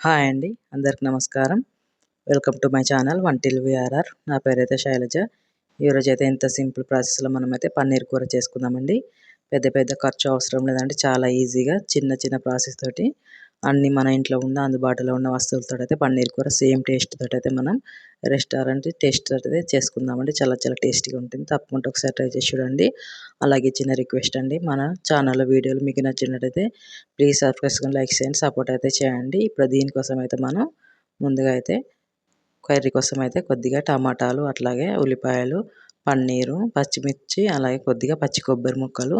Hi అండి అందరికి నమస్కారం. వెల్కమ్ టు మై ఛానల్ వంటిల్ విఆర్ఆర్ నా పేరైతే శైలజ. ఈరోజు అయితే ఇంత సింపుల్ ప్రాసెస్లో మనమైతే పన్నీర్ కూర చేసుకుందామండి. పెద్ద పెద్ద ఖర్చు అవసరం లేదండి చాలా ఈజీగా చిన్న చిన్న ప్రాసెస్ తోటి అన్ని మన ఇంట్లో ఉన్న అందుబాటులో ఉన్న వస్తువులతో అయితే పన్నీర్ కూర సేమ్ టేస్ట్ తోటి అయితే మనం రెస్టారెంట్ టేస్ట్ అయితే చేసుకుందామండి. చాలా చాలా టేస్టీగా ఉంటుంది. తప్పకుండా ఒకసారి ట్రై చేసి చూడండి. అలాగే చిన్న రిక్వెస్ట్ అండి మన ఛానల్లో వీడియోలు మీకు నచ్చినట్టయితే ప్లీజ్ సబ్స్క్రైబ్ లైక్ చేయండి సపోర్ట్ అయితే చేయండి. ఇప్పుడు దీనికోసం అయితే మనం ముందుగా అయితే కర్రీ కోసం అయితే కొద్దిగా టమాటాలు అట్లాగే ఉల్లిపాయలు పన్నీరు పచ్చిమిర్చి అలాగే కొద్దిగా పచ్చి కొబ్బరి ముక్కలు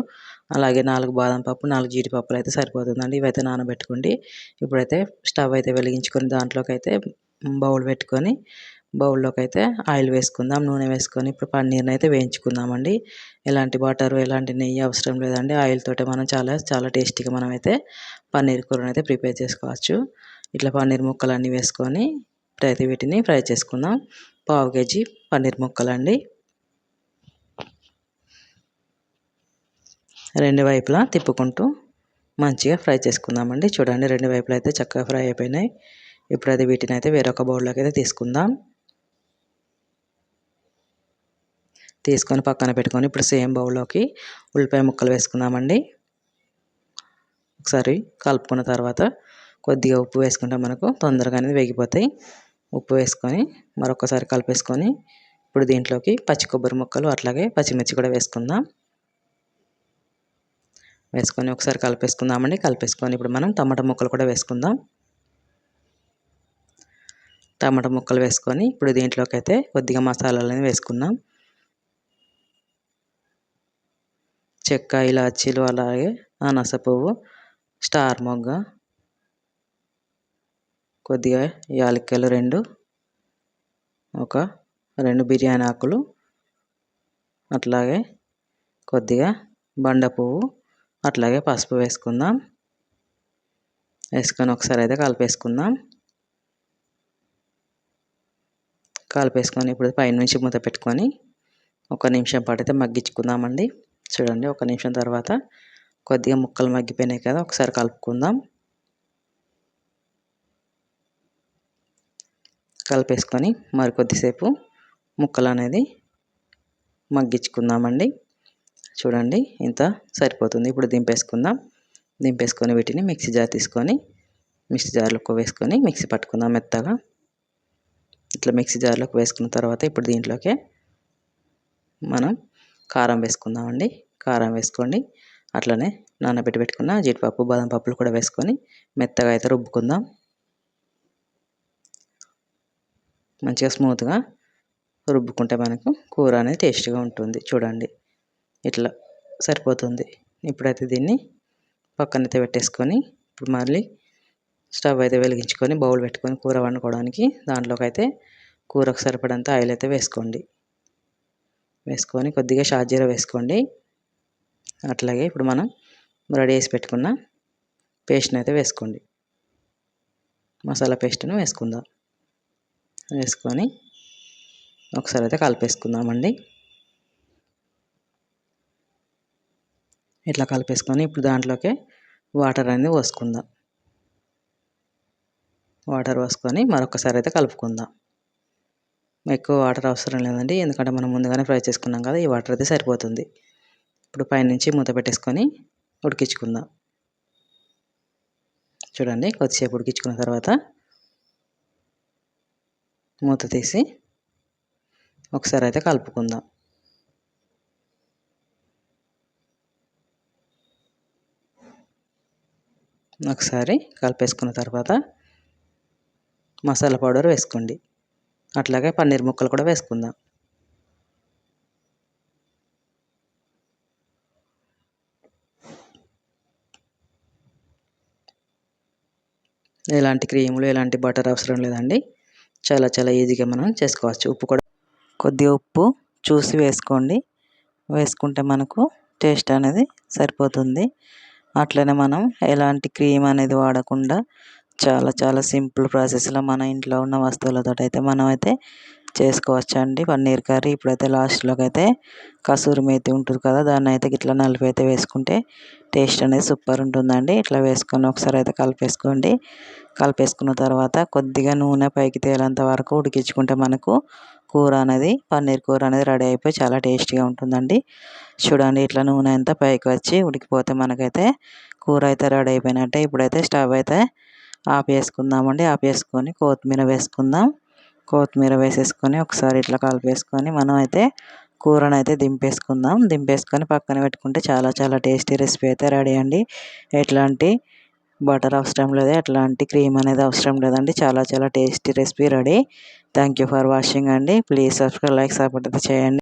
అలాగే నాలుగు బాదం పప్పు నాలుగు జీడిపప్పులు అయితే సరిపోతుందండి. ఇవైతే నానబెట్టుకోండి. ఇప్పుడైతే స్టవ్ అయితే వెలిగించుకొని దాంట్లోకి అయితే బౌల్ పెట్టుకొని బౌల్లోకి అయితే ఆయిల్ వేసుకుందాం నూనె వేసుకొని ఇప్పుడు పన్నీర్ని అయితే వేయించుకుందామండి. ఎలాంటి బటర్ ఎలాంటి నెయ్యి అవసరం లేదండి. ఆయిల్తోటే మనం చాలా చాలా టేస్టీగా మనం అయితే పన్నీర్ కూరని అయితే ప్రిపేర్ చేసుకోవచ్చు. ఇట్లా పన్నీర్ ముక్కలు అన్నీ వేసుకొని ఇప్పుడైతే వీటిని ఫ్రై చేసుకుందాం. పావు కేజీ పన్నీర్ ముక్కలు అండి రెండు వైపులా తిప్పుకుంటూ మంచిగా ఫ్రై చేసుకుందామండి. చూడండి రెండు వైపులా అయితే చక్కగా ఫ్రై అయిపోయినాయి. ఇప్పుడు అది వీటిని అయితే వేరొక బౌల్లోకి అయితే తీసుకుందాం. తీసుకొని పక్కన పెట్టుకొని ఇప్పుడు సేమ్ బౌల్లోకి ఉల్లిపాయ ముక్కలు వేసుకుందామండి. ఒకసారి కలుపుకున్న తర్వాత కొద్దిగా ఉప్పు వేసుకుంటే మనకు తొందరగా అనేది వేగిపోతాయి. ఉప్పు వేసుకొని మరొకసారి కలిపేసుకొని ఇప్పుడు దీంట్లోకి పచ్చి కొబ్బరి ముక్కలు అట్లాగే పచ్చిమిర్చి కూడా వేసుకుందాం. వేసుకొని ఒకసారి కలిపేసుకుందామండి. కలిపేసుకొని ఇప్పుడు మనం టమాటా ముక్కలు కూడా వేసుకుందాం. టమాటా ముక్కలు వేసుకొని ఇప్పుడు దీంట్లోకి అయితే కొద్దిగా మసాలాలని వేసుకుందాం. చెక్క ఇలాచీలు అలాగే అనాస పువ్వు స్టార్ మొగ్గ కొద్దిగా యాలక్కలు రెండు ఒక రెండు బిర్యానీ ఆకులు అట్లాగే కొద్దిగా బండ పువ్వు అట్లాగే పసుపు వేసుకుందాం. వేసుకొని ఒకసారి అయితే కలిపేసుకుందాం. కలిపేసుకొని ఇప్పుడు పైనుంచి మూత పెట్టుకొని ఒక నిమిషం పాటు అయితే మగ్గించుకుందామండి. చూడండి ఒక నిమిషం తర్వాత కొద్దిగా ముక్కలు మగ్గిపోయినాయి కదా ఒకసారి కలుపుకుందాం. కలిపేసుకొని మరి కొద్దిసేపు ముక్కలు అనేది మగ్గించుకుందామండి. చూడండి ఇంత సరిపోతుంది. ఇప్పుడు దింపేసుకుందాం. దింపేసుకొని వీటిని మిక్సీ జార్ తీసుకొని మిక్సీ జార్లోకి వేసుకొని మిక్సీ పట్టుకుందాం మెత్తగా. ఇట్లా మిక్సీ జార్లోకి వేసుకున్న తర్వాత ఇప్పుడు దీంట్లోకి మనం కారం వేసుకుందామండి. కారం వేసుకోండి. అట్లనే నానబెట్టి పెట్టుకున్న జీడిపప్పు బాదం పప్పులు కూడా వేసుకొని మెత్తగా అయితే రుబ్బుకుందాం. మంచిగా స్మూత్గా రుబ్బుకుంటే మనకు కూర అనేది టేస్ట్గా ఉంటుంది. చూడండి. ఇట్లా సరిపోతుంది. ఇప్పుడైతే దీన్ని పక్కనైతే పెట్టేసుకొని ఇప్పుడు మళ్ళీ స్టవ్ అయితే వెలిగించుకొని బౌల్ పెట్టుకొని కూర వండుకోవడానికి దాంట్లోకి అయితే కూరకు సరిపడంత ఆయిల్ అయితే వేసుకోండి. వేసుకొని కొద్దిగా షాజీరా వేసుకోండి. అట్లాగే ఇప్పుడు మనం రెడీ చేసి పెట్టుకున్న పేస్ట్ని అయితే వేసుకోండి. మసాలా పేస్ట్ను వేసుకుందాం. వేసుకొని ఒకసారి అయితే కలిపేసుకుందామండి. ఇట్లా కలిపేసుకొని ఇప్పుడు దాంట్లోకి వాటర్ అనేది పోసుకుందాం. వాటర్ పోసుకొని మరొకసారి అయితే కలుపుకుందాం. ఎక్కువ వాటర్ అవసరం లేదండి. ఎందుకంటే మనం ముందుగానే ఫ్రై చేసుకున్నాం కదా ఈ వాటర్ అయితే సరిపోతుంది. ఇప్పుడు పైనుంచి మూత పెట్టేసుకొని ఉడికించుకుందాం. చూడండి కొద్దిసేపు ఉడికించుకున్న తర్వాత మూత తీసి ఒకసారి అయితే కలుపుకుందాం. ఒకసారి కలిపేసుకున్న తర్వాత మసాలా పౌడర్ వేసుకోండి. అట్లాగే పన్నీర్ ముక్కలు కూడా వేసుకుందాం. ఎలాంటి క్రీములు ఎలాంటి బటర్ అవసరం లేదండి. చాలా చాలా ఈజీగా మనం చేసుకోవచ్చు. ఉప్పు కూడా కొద్దిగా ఉప్పు చూసి వేసుకోండి. వేసుకుంటే మనకు టేస్ట్ అనేది సరిపోతుంది. అట్లనే మనం ఎలాంటి క్రీమ్ అనేది వాడకుండా చాలా చాలా సింపుల్ ప్రాసెస్లో మన ఇంట్లో ఉన్న వస్తువులతో అయితే మనం అయితే చేసుకోవచ్చు అండి పన్నీర్ కర్రీ ఇప్పుడైతే లాస్ట్లోకి అయితే కసూరి మేతి ఉంటుంది కదా దాన్ని అయితే ఇట్లా నలిపి అయితే వేసుకుంటే టేస్ట్ అనేది సూపర్ ఉంటుందండి. ఇట్లా వేసుకొని ఒకసారి అయితే కలిపేసుకోండి. కలిపేసుకున్న తర్వాత కొద్దిగా నూనె పైకి తేలేంత వరకు ఉడికించుకుంటే మనకు కూర అనేది పన్నీర్ కూర అనేది రెడీ అయిపోయి చాలా టేస్టీగా ఉంటుందండి. చూడండి ఇట్లా నూనె అంతా పైకి వచ్చి ఉడికిపోతే మనకైతే కూర అయితే రెడీ అయిపోయినట్టే. ఇప్పుడైతే స్టవ్ అయితే ఆపేసుకుందామండి. ఆపేసుకొని కొత్తిమీర వేసుకుందాం. కొత్తిమీర వేసేసుకొని ఒకసారి ఇట్లా కలిపేసుకొని మనం అయితే కూరను అయితే దింపేసుకుందాం. దింపేసుకొని పక్కన పెట్టుకుంటే చాలా చాలా టేస్టీ రెసిపీ అయితే రెడీ అండి. ఎట్లాంటి బటర్ అవసరం లేదు ఎట్లాంటి క్రీమ్ అనేది అవసరం లేదండి. చాలా చాలా tasty recipe ready. Thank you for watching అండి. ప్లీజ్ సబ్స్క్రైబ్ లైక్ సపోర్ట్ అయితే చేయండి.